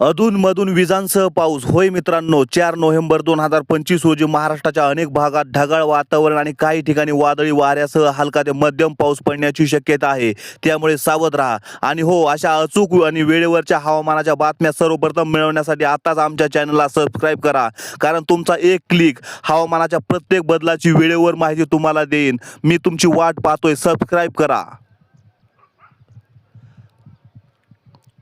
अधूनमधून विजांसह पाऊस. होय मित्रांनो चार नोव्हेंबर दोन हजार पंचवीस रोजी महाराष्ट्राच्या अनेक भागात ढगाळ वातावरण आणि काही ठिकाणी वादळी वाऱ्यासह हलका ते मध्यम पाऊस पडण्याची शक्यता आहे. त्यामुळे सावध राहा. आणि हो अशा अचूक आणि वेळेवरच्या हवामानाच्या बातम्या सर्वप्रथम मिळवण्यासाठी आताच आमच्या चॅनलला सबस्क्राईब करा. कारण तुमचा एक क्लिक हवामानाच्या प्रत्येक बदलाची वेळेवर माहिती तुम्हाला देईन. मी तुमची वाट पाहतोय. सबस्क्राईब करा.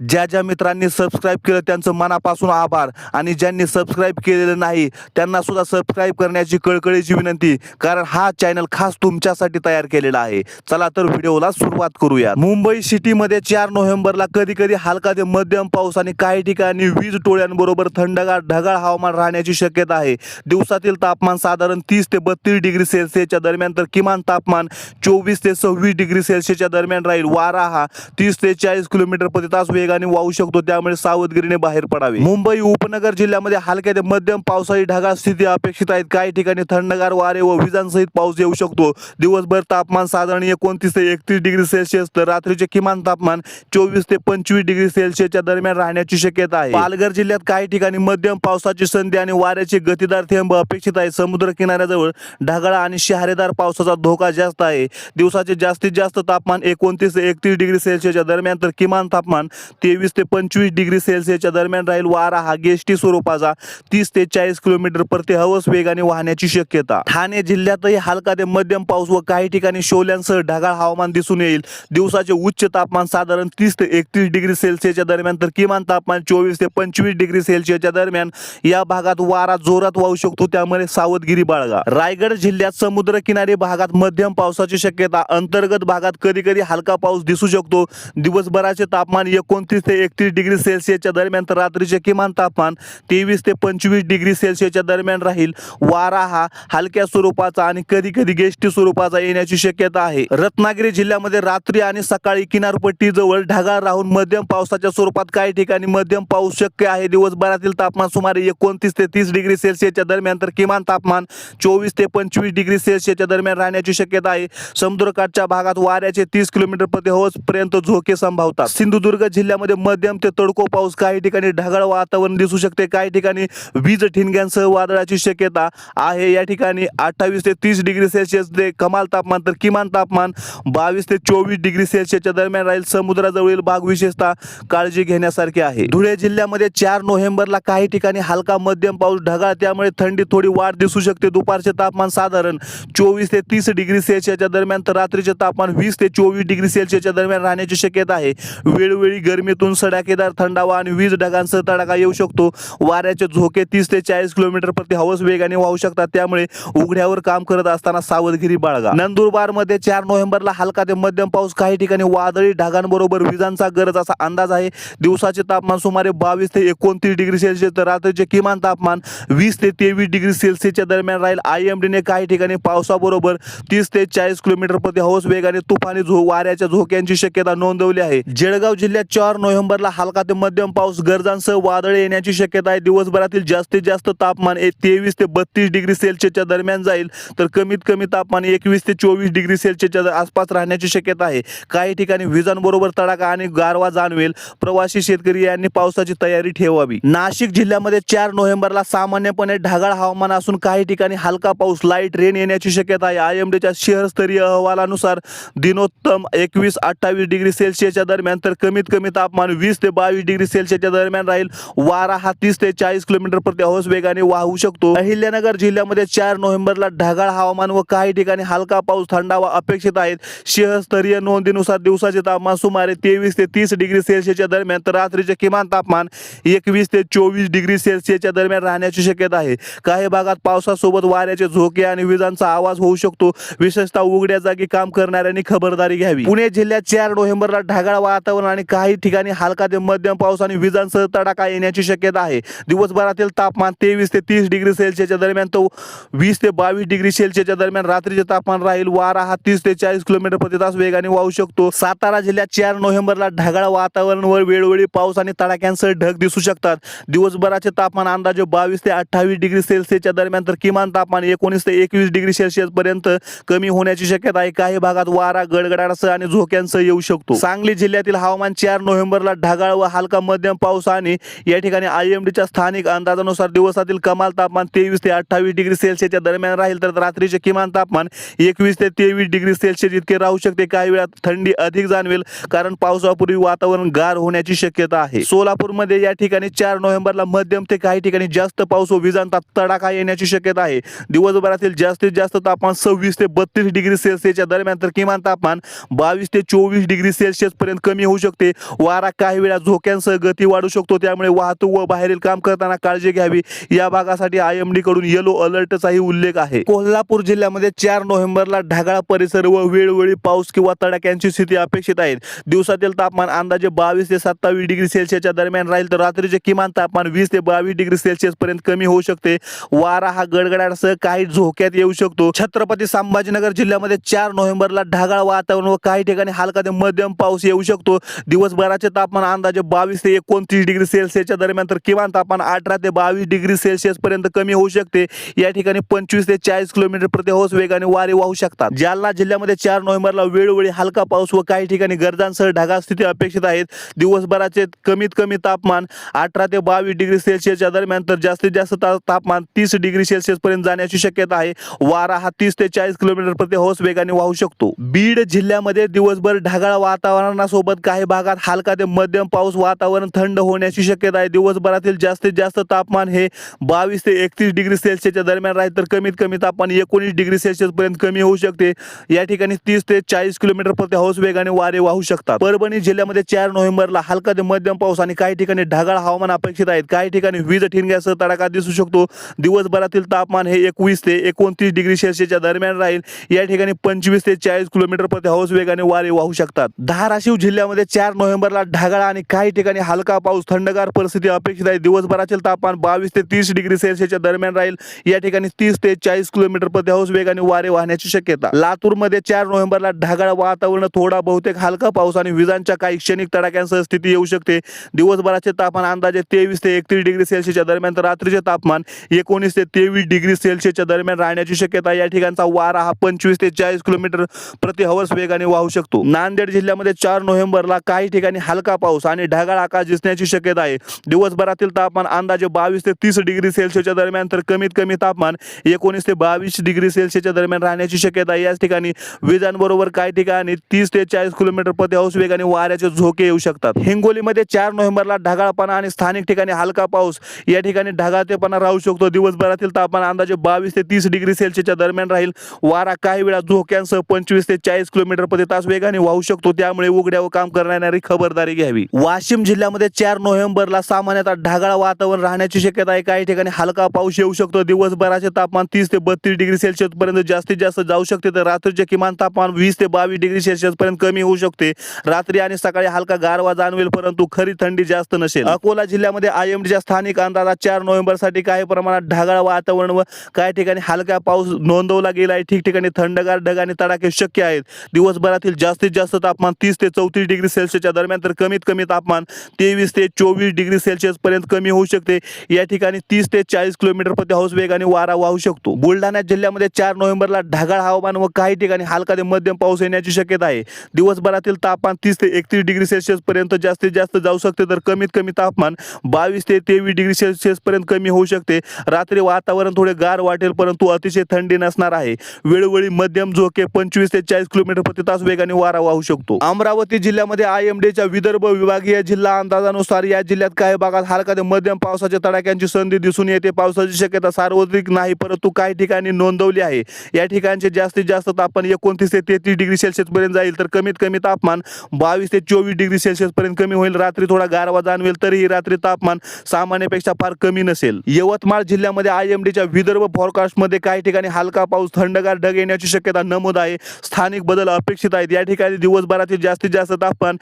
ज्या ज्या मित्रांनी सबस्क्राईब केलं त्यांचं मनापासून आभार. आणि ज्यांनी सबस्क्राईब केलेलं नाही त्यांना सुद्धा सबस्क्राईब करण्याची कळकळीची विनंती कारण हा चॅनल खास तुमच्यासाठी तयार केलेला आहे. चला तर व्हिडिओला सुरुवात करूया. मुंबई सिटीमध्ये चार नोव्हेंबरला कधी कधी हलका ते मध्यम पाऊस आणि काही ठिकाणी वीज टोळ्यांबरोबर थंडगार ढगाळ हवामान राहण्याची शक्यता आहे. दिवसातील तापमान साधारण तीस ते बत्तीस डिग्री सेल्सिअसच्या दरम्यान तर किमान तापमान चोवीस ते सव्वीस डिग्री सेल्सिअसच्या दरम्यान राहील. वारा हा तीस ते चाळीस किलोमीटर प्रति तास वेगाने वाहू शकतो त्यामुळे सावधगिरीने बाहेर पडावे. मुंबई उपनगर जिल्ह्यामध्ये हलक्या ते मध्यम पावसाळी ढगाळ स्थिती अपेक्षित आहेत. काही ठिकाणी थंडगार वारे व विजांसहित पाऊस येऊ शकतो. दिवसभर तापमान साधारण एकोणतीस ते एकतीस डिग्री सेल्सिअस तर रात्रीचे किमान तापमान चोवीस ते पंचवीस डिग्री सेल्सिअसच्या दरम्यान राहण्याची शक्यता आहे. पालघर जिल्ह्यात काही ठिकाणी मध्यम पावसाची संधी आणि वाऱ्याचे गतीदार थेंब अपेक्षित आहे समुद्र किनाऱ्याजवळ ढगाळ आणि शहारेदार पावसाचा धोका जास्त आहे. दिवसाचे जास्तीत जास्त तापमान एकोणतीस ते एकतीस डिग्री सेल्सिअसच्या दरम्यान तर किमान तापमान तेवीस ते पंचवीस डिग्री सेल्सिअसच्या दरम्यान राहील वारा. हा गेस्टी स्वरूपाचा तीस ते चाळीस किलोमीटर प्रति हवस वेगाने वाहण्याची शक्यता. ठाणे जिल्ह्यातही हलका ते मध्यम पाऊस व काही ठिकाणी शोल्यांसह ढगाळ हवामान दिसून येईल. दिवसाचे उच्च तापमान साधारण तीस ते एकतीस डिग्री सेल्सिअसच्या दरम्यान तर किमान तापमान चोवीस ते पंचवीस डिग्री सेल्सिअसच्या दरम्यान या भागात वारा जोरात वाहू शकतो. त्यामुळे सावधगिरी बाळगा. रायगड जिल्ह्यात समुद्र किनारी भागात मध्यम पावसाची शक्यता. अंतर्गत भागात कधी कधी हलका पाऊस दिसू शकतो. दिवसभराचे तापमान एकोणतीस ते एकतीस डिग्री सेल्सिअसच्या दरम्यान तर रात्रीचे किमान तापमान तेवीस ते पंचवीस डिग्री सेल्सिअसच्या दरम्यान राहील. वारा हा हलक्या स्वरूपाचा आणि कधी कधी गेष्टी स्वरूपाचा येण्याची शक्यता आहे. रत्नागिरी जिल्ह्यामध्ये रात्री आणि सकाळी किनारपट्टीजवळ ढगाळ राहून मध्यम पावसाच्या स्वरूपात काही ठिकाणी मध्यम पाऊस शक्य आहे. दिवसभरातील तापमान सुमारे एकोणतीस ते तीस डिग्री सेल्सिअसच्या दरम्यान तर किमान तापमान चोवीस ते पंचवीस डिग्री सेल्सिअसच्या दरम्यान राहण्याची शक्यता आहे. समुद्रकाठच्या भागात वाऱ्याचे तीस किलोमीटर प्रति हवस पर्यंत झोके संभावतात. सिंधुदुर्ग जिल्ह्यामध्ये मध्यम ते तडको पाऊस काही ठिकाणी ढगाळ वातावरण दिसू शकते. काही ठिकाणी वीज ठिणग्यांसह वादळाची शक्यता आहे. या ठिकाणी अठ्ठावीस ते तीस डिग्री सेल्सिअस ते कमाल तापमान तर किमान तापमान बावीस ते चोवीस डिग्री सेल्सिअसच्या दरम्यान राहील. समुद्राजवळील भाग विशेषतः काळजी घेण्यासारखे आहे. धुळे जिल्ह्यामध्ये चार नोव्हेंबरला काही ठिकाणी हलका मध्यम पाऊस ढगाळ त्यामुळे थंडी थोडी वाढ दिसू शकते. दुपारचे तापमान साधारण चोवीस ते तीस डिग्री सेल्सिअसच्या दरम्यान तर रात्रीचे तापमान वीस ते चोवीस डिग्री सेल्सिअसच्या दरम्यान राहण्याची शक्यता आहे. वेळोवेळी गरमीतून सडाकेदार थंडावा आणि वीज ढगांसह तडाखा येऊ शकतो. वाऱ्याचे झोके तीस ते चाळीस किलोमीटर प्रति हवस वेगाने वाहू शकतात. त्यामुळे उघड्यावर काम करत असताना सावधगिरी बाळगा. नंदुरबारमध्ये चार नोव्हेंबरला हलका ते मध्यम पाऊस. काही ठिकाणी वादळी ढगांबरोबर विजांचा गरज असा अंदाज आहे. दिवसाचे तापमान सुमारे बावीस ते एकोणतीस डिग्री सेल्सिअस तर रात्रीचे किमान तापमान वीस ते तेवीस डिग्री सेल्सिअसच्या दरम्यान राहील. आय एम डीने काही ठिकाणी पावसाबरोबर तीस ते चाळीस किलोमीटर प्रति हवस वेगाने तुफानी झो वाऱ्याच्या झोक्यांची शक्यता नोंदवली आहे. जळगाव जिल्ह्यात चार नोव्हेंबरला हलका ते मध्यम पाऊस गरजांसह वादळे येण्याची शक्यता आहे. दिवसभरातील जास्तीत जास्त तापमान हे तेवीस ते बत्तीस डिग्री सेल्सिअसच्या दरम्यान जाईल. तर कमीत कमी तापमान एकवीस ते चोवीस डिग्री सेल्सिअसच्या आसपास राहण्याची शक्यता आहे. काही ठिकाणी विजांबरोबर तडाखा आणि गारवा जाणवेल. प्रवासी शेतकरी यांनी पावसाची तयारी ठेवावी. नाशिक जिल्ह्यामध्ये चार नोव्हेंबरला सामान्यपणे ढगाळ हवामान असून काही ठिकाणी हलका पाऊस लाइट रेन येण्याची शक्यता आहे. आय एम डीच्या शहरस्तरीय अहवालानुसार दिनोत्तम एकवीस अठ्ठावीस डिग्री सेल्सिअसच्या दरम्यान तर कमीत कमी तापमान तापमान वीस ते बावीस डिग्री सेल्सिअसच्या दरम्यान राहील. वारा हा तीस ते चाळीस किलोमीटर प्रति हवस वेगाने वाहू शकतो. अहिल्यानगर जिल्ह्यामध्ये चार नोव्हेंबरला ढगाळ हवामान व काही ठिकाणी हलका पाऊस थंडावा अपेक्षित आहेत. शहरस्तरीय नोंदीनुसार दिवसाचे तापमान सुमारे तेवीस ते तीस डिग्री सेल्सिअसच्या दरम्यान तर रात्रीचे किमान तापमान एकवीस ते चोवीस डिग्री सेल्सिअसच्या दरम्यान राहण्याची शक्यता आहे. काही भागात पावसासोबत वाऱ्याचे झोके आणि विजांचा आवाज होऊ शकतो. विशेषतः उघड्या जागी काम करणाऱ्यांनी खबरदारी घ्यावी. पुणे जिल्ह्यात चार नोव्हेंबरला ढगाळ वातावरण आणि काही ठिकाणी हलका ते मध्यम पाऊस आणि विजांसह तडाखा येण्याची शक्यता आहे. दिवसभरातील तापमान तेवीस ते तीस डिग्री सेल्सिअसच्या दरम्यान तो वीस ते बावीस डिग्री सेल्सिअसच्या दरम्यान रात्रीचे तापमान राहील. वारा हा तीस ते चाळीस किलोमीटर प्रति तास वेगाने वाहू शकतो. सातारा जिल्ह्यात चार नोव्हेंबरला ढगाळ वातावरण व वेळोवेळी पाऊस आणि तडाख्यांसह ढग दिसू शकतात. दिवसभराचे तापमान अंदाजे बावीस ते अठ्ठावीस डिग्री सेल्सिअसच्या दरम्यान तर किमान तापमान एकोणीस ते एकवीस डिग्री सेल्सिअस पर्यंत कमी होण्याची शक्यता आहे. काही भागात वारा गडगडासह आणि झोक्यांसह येऊ शकतो. सांगली जिल्ह्यातील हवामान चार नोव्हेंबर नोव्हेंबरला ढगाळ व हलका मध्यम पाऊस आणि या ठिकाणी आय एम डीच्या स्थानिक अंदाजानुसार दिवसातील कमाल तापमान तेवीस ते अठ्ठावीस डिग्री सेल्सिअसच्या दरम्यान राहील. तर रात्रीचे किमान तापमान एकवीस ते तेवीस डिग्री सेल्सिअस इतके राहू शकते. काही वेळात थंडी अधिक जाणवेल कारण पावसापूर्वी वातावरण गार होण्याची शक्यता आहे. सोलापूरमध्ये या ठिकाणी चार नोव्हेंबरला मध्यम ते काही ठिकाणी जास्त पाऊस व विजांचा तडाखा येण्याची शक्यता आहे. दिवसभरातील जास्तीत जास्त तापमान सव्वीस ते बत्तीस डिग्री सेल्सिअसच्या दरम्यान तर किमान तापमान बावीस ते चोवीस डिग्री सेल्सिअस पर्यंत कमी होऊ शकते. वारा काही वेळा झोक्यांसह गती वाढू शकतो. त्यामुळे वाहतूक व बाहेरील काम करताना काळजी घ्यावी. या भागासाठी आय एम डी कडून येलो अलर्टचाही उल्लेख आहे. कोल्हापूर जिल्ह्यामध्ये चार नोव्हेंबरला ढगाळ परिसर व वेळोवेळी पाऊस किंवा तडाख्यांची स्थिती अपेक्षित आहे. दिवसातील तापमान अंदाजे बावीस ते सत्तावीस डिग्री सेल्सिअसच्या दरम्यान राहील तर रात्रीचे किमान तापमान वीस ते बावीस डिग्री सेल्सिअस पर्यंत कमी होऊ शकते. वारा हा गडगडासह काही झोक्यात येऊ शकतो. छत्रपती संभाजीनगर जिल्ह्यामध्ये चार नोव्हेंबरला ढगाळ वातावरण व काही ठिकाणी हलका ते मध्यम पाऊस येऊ शकतो. दिवसभरात शहराचे तापमान अंदाजे बावीस ते एकोणतीस डिग्री सेल्सिअसच्या दरम्यान तर किमान तापमान अठरा ते बावीस डिग्री सेल्सिअस पर्यंत कमी होऊ शकते. या ठिकाणी पंचवीस ते चाळीस किलोमीटर प्रति हौस वेगाने वारे वाहू शकतात. जालना जिल्ह्यामध्ये चार नोव्हेंबरला वेळोवेळी हलका पाऊस व काही ठिकाणी गरजांसह ढगाळ स्थिती अपेक्षित आहेत. दिवसभराचे कमीत कमी तापमान अठरा ते बावीस डिग्री सेल्सिअसच्या दरम्यान तर जास्तीत जास्त तापमान तीस डिग्री सेल्सिअस पर्यंत जाण्याची शक्यता आहे. वारा हा तीस ते चाळीस किलोमीटर प्रति हौस वेगाने वाहू शकतो. बीड जिल्ह्यामध्ये दिवसभर ढगाळ वातावरणासोबत काही भागात हलका ते मध्यम पाऊस वातावरण थंड होण्याची शक्यता आहे. दिवसभरातील जास्तीत जास्त तापमान हे बावीस ते एकतीस डिग्री सेल्सिअसच्या दरम्यान राहील. तर कमीत कमी तापमान एकोणीस डिग्री सेल्सिअस पर्यंत कमी होऊ शकते. या ठिकाणी तीस ते चाळीस किलोमीटर प्रति हौस वेगाने वारे वाहू शकतात. परभणी जिल्ह्यामध्ये चार नोव्हेंबरला हलका ते मध्यम पाऊस आणि काही ठिकाणी ढगाळ हवामान अपेक्षित आहेत. काही ठिकाणी वीज ठिणग्यासह तडाखा दिसू शकतो. दिवसभरातील तापमान हे एकवीस ते एकोणतीस डिग्री सेल्सिअसच्या दरम्यान राहील. या ठिकाणी पंचवीस ते चाळीस किलोमीटर प्रति हौस वेगाने वारे वाहू शकतात. धाराशिव जिल्ह्यामध्ये चार नोव्हेंबरला ढगाळ आणि काही ठिकाणी हलका पाऊस थंडगार परिस्थिती अपेक्षित आहे. दिवसभराचे तापमान बावीस ते तीस डिग्री सेल्सिअसच्या दरम्यान राहील. या ठिकाणी तीस ते चाळीस किलोमीटर प्रति हौस वेगाने वारे वाहण्याची शक्यता. लातूरमध्ये चार नोव्हेंबरला ढगाळ वातावरण थोडा बहुतेक हलका पाऊस आणि विजांच्या काही क्षणिक तडाख्यांसह स्थिती येऊ शकते. दिवसभराचे तापमान अंदाजे तेवीस ते एकतीस डिग्री सेल्सिअसच्या दरम्यान तर रात्रीचे तापमान एकोणीस ते तेवीस डिग्री सेल्सिअसच्या दरम्यान राहण्याची शक्यता या ठिकाणचा वारा हा पंचवीस ते चाळीस किलोमीटर प्रति हवर्स वेगाने वाहू शकतो. नांदेड जिल्ह्यामध्ये चार नोव्हेंबरला काही ठिकाणी हलका पाऊस आणि ढगाळ आकाश दिसण्याची शक्यता आहे. दिवसभरातील तापमान अंदाजे बावीस ते तीस डिग्री सेल्सिअसच्या दरम्यान तर कमीत कमी तापमान एकोणीस ते बावीस डिग्री सेल्सिअसच्या दरम्यान राहण्याची शक्यता आहे. याच ठिकाणी विजांबरोबर काही ठिकाणी तीस ते चाळीस किलोमीटर प्रति हौस वेगाने वाऱ्याचे झोके येऊ शकतात. हिंगोलीमध्ये चार नोव्हेंबरला ढगाळपणा आणि स्थानिक ठिकाणी हलका पाऊस. या ठिकाणी ढगाळतेपणा राहू शकतो. दिवसभरातील तापमान अंदाजे बावीस ते तीस डिग्री सेल्सिअसच्या दरम्यान राहील. वारा काही वेळा झोक्यांसह पंचवीस ते चाळीस किलोमीटर प्रति तास वेगाने वाहू शकतो. त्यामुळे उघड्यावर काम करणारी खबर खबरदारी घ्यावी. वाशिम जिल्ह्यामध्ये चार नोव्हेंबरला सामान्यतः ढगाळ वातावरण राहण्याची शक्यता आहे. काही ठिकाणी हलका पाऊस येऊ शकतो. दिवसभराचे तापमान तीस ते बत्तीस डिग्री सेल्सिअस पर्यंत जास्तीत जास्त जाऊ शकते. तर रात्रीचे किमान तापमान वीस ते बावीस डिग्री सेल्सिअस पर्यंत कमी होऊ शकते. रात्री आणि सकाळी हलका गारवा जाणवेल परंतु खरी थंडी जास्त नसेल. अकोला जिल्ह्यामध्ये आय स्थानिक अंदाजात चार नोव्हेंबरसाठी काही प्रमाणात ढगाळ वातावरण व काही ठिकाणी हलका पाऊस नोंदवला गेला आहे. ठिकठिकाणी थंडगार ढग आणि तडाखे शक्य आहेत. दिवसभरातील जास्तीत जास्त तापमान तीस ते चौतीस डिग्री सेल्सिअसच्या दरम्यान तर कमीत कमी तापमान तेवीस ते चोवीस डिग्री सेल्सिअस पर्यंत कमी होऊ शकते. या ठिकाणी तीस ते चाळीस किलोमीटर प्रति हाऊस वेगाने वारा वाहू शकतो. बुलढाणा जिल्ह्यामध्ये चार नोव्हेंबरला ढगाळ हवामान व काही ठिकाणी हलका ते मध्यम पाऊस येण्याची शक्यता आहे. दिवसभरातील तापमान तीस ते एकतीस डिग्री सेल्सिअस पर्यंत जास्तीत जास्त जाऊ शकते. तर कमीत कमी तापमान बावीस ते तेवीस डिग्री सेल्सिअस पर्यंत कमी होऊ शकते. रात्री वातावरण थोडे गार वाटेल परंतु अतिशय थंडी नसणार आहे. वेळोवेळी मध्यम झोके पंचवीस ते चाळीस किलोमीटर प्रति तास वेगाने वारा वाहू शकतो. अमरावती जिल्ह्यामध्ये आय एम डीच्या विदर्भ विभागीय जिल्हा अंदाजानुसार या जिल्ह्यात काही भागात हलका ते मध्यम पावसाच्या तडाख्यांची संधी दिसून येते. पावसाची शक्यता सार्वत्रिक नाही परंतु काही ठिकाणी नोंदवली आहे. या ठिकाणचे जास्तीत जास्त तापमान एकोणतीस ते तेहतीस डिग्री सेल्सिअस पर्यंत जाईल तर कमीत कमी तापमान बावीस ते चोवीस डिग्री सेल्सिअस पर्यंत कमी होईल. रात्री थोडा गारवा जाणवेल तरीही रात्री तापमान सामान्यपेक्षा फार कमी नसेल. यवतमाळ जिल्ह्यामध्ये आय एम डीच्या विदर्भ फॉरकास्टमध्ये काही ठिकाणी हलका पाऊस थंडगार ढग येण्याची शक्यता नमूद आहे. स्थानिक बदल अपेक्षित आहेत. या ठिकाणी दिवसभरातील जास्तीत जास्त तापमान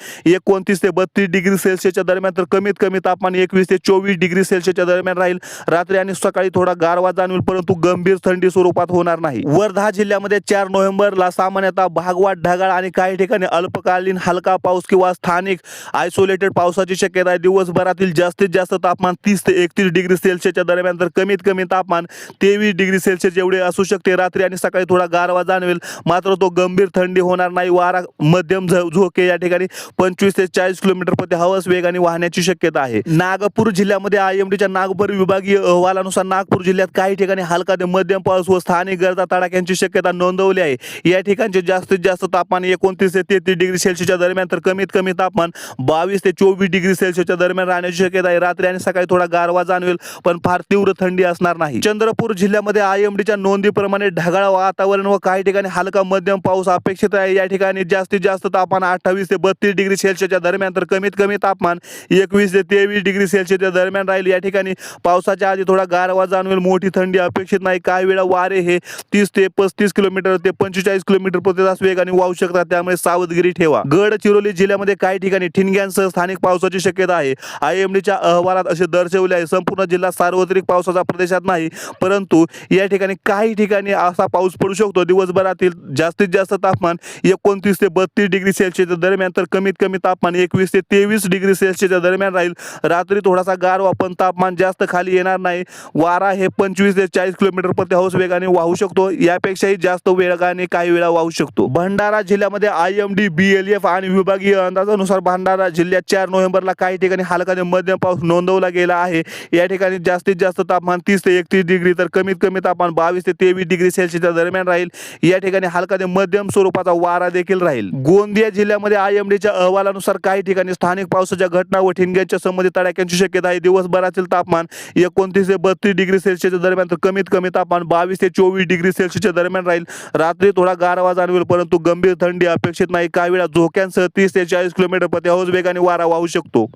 एकोणतीस ते बत्तीस डिग्री सेल्सिअसच्या दरम्यान तर कमीत कमी तापमान एकवीस ते चोवीस डिग्री सेल्सिअसच्या दरम्यान राहील. रात्री आणि सकाळी थोडा गारवा जाणवेल परंतु गंभीर थंडी स्वरूपात होणार नाही. वर्धा जिल्ह्यामध्ये चार नोव्हेंबरला सामान्यतः भागवाट ढगाळ आणि काही ठिकाणी अल्पकालीन हलका पाऊस किंवा स्थानिक आयसोलेटेड पावसाची शक्यता आहे. दिवसभरातील जास्तीत जास्त तापमान तीस ते एकतीस डिग्री सेल्सिअसच्या दरम्यान तर कमीत कमी तापमान तेवीस डिग्री सेल्सिअस एवढे असू शकते. रात्री आणि सकाळी थोडा गारवा जाणवेल मात्र तो गंभीर थंडी होणार नाही. वारा मध्यम झोके या ठिकाणी पंचवीस ते ते चाळीस किलोमीटर प्रति हवस वेगाने वाहण्याची शक्यता आहे. नागपूर जिल्ह्यामध्ये आयएमडीच्या नागपूर विभागीय अहवालानुसार नागपूर जिल्ह्यात काही ठिकाणी हलका ते मध्यम पाऊस व स्थानिक गरजा तडाख्यांची शक्यता नोंदवली आहे. या ठिकाणचे जास्तीत जास्त तापमान एकोणतीस ते तेहतीस डिग्री सेल्सिअसच्या दरम्यान तर कमीत कमी तापमान बावीस ते चोवीस डिग्री सेल्सिअसच्या दरम्यान राहण्याची शक्यता आहे. रात्री आणि सकाळी थोडा गारवा जाणवेल पण फार तीव्र थंडी असणार नाही. चंद्रपूर जिल्ह्यामध्ये आयएमडीच्या नोंदीप्रमाणे ढगाळ वातावरण व काही ठिकाणी हलका मध्यम पाऊस अपेक्षित आहे. या ठिकाणी जास्तीत जास्त तापमान अठ्ठावीस ते बत्तीस डिग्री सेल्सिअसच्या दरम्यान तर कमीत कमी तापमान एकवीस ते तेवीस डिग्री सेल्सिअसच्या दरम्यान राहील. या ठिकाणी पावसाच्या आधी थोडा गारवा जाणवेल. मोठी थंडी अपेक्षित नाही. काही वेळा वारे हे तीस ते पस्तीस किलोमीटर ते पंचेचाळीस किलोमीटर प्रति तास वेगाने वाहू शकतात. त्यामुळे सावधगिरी ठेवा. गडचिरोली जिल्ह्यामध्ये काही ठिकाणी ठिणग्यांसह स्थानिक पावसाची शक्यता आहे. आय एम डीच्या अहवालात असे दर्शवले आहे. संपूर्ण जिल्हा सार्वत्रिक पावसाचा प्रदेशात नाही परंतु या ठिकाणी काही ठिकाणी असा पाऊस पडू शकतो. दिवसभरातील जास्तीत जास्त तापमान एकोणतीस ते बत्तीस डिग्री सेल्सिअसच्या दरम्यान तर कमीत कमी तापमान एकवीस ते तेवीस डिग्री सेल्सिअसच्या दरम्यान राहील. रात्री थोडासा गारवा पण तापमान जास्त खाली येणार नाही. वारा हे पंचवीस ते चाळीस किलोमीटर प्रति हौस वेगाने वाहू शकतो. यापेक्षाही जास्त वेगाने काही वेळा वाहू शकतो. भंडारा जिल्ह्यामध्ये I M D B L F आणि विभागीय अंदाजानुसार भंडारा जिल्ह्यात चार नोव्हेंबरला काही ठिकाणी हलका ते मध्यम पाऊस नोंदवला गेला आहे. या ठिकाणी जास्तीत जास्त तापमान तीस ते एकतीस डिग्री तर कमीत कमी तापमान बावीस ते तेवीस डिग्री सेल्सिअसच्या दरम्यान राहील. या ठिकाणी हलका ते मध्यम स्वरूपाचा वारा देखील राहील. गोंदिया जिल्ह्यामध्ये आय एम डीच्या अहवालानुसार काही ठिकाणी स्थानिक पावसाच्या घटना व ठिणग्यांच्या संबंधित तडाख्यांची शक्यता आहे दिवसभरातील तापमान एकोणतीस ते बत्तीस डिग्री सेल्सिअसच्या दरम्यान तर कमीत कमी तापमान बावीस ते चोवीस डिग्री सेल्सिअसच्या दरम्यान राहील. रात्री थोडा गारवा जाणवेल परंतु गंभीर थंडी अपेक्षित नाही. काही वेळा झोक्यांसह तीस ते चाळीस किलोमीटर प्रति हौस वेगाने वारा वाहू शकतो.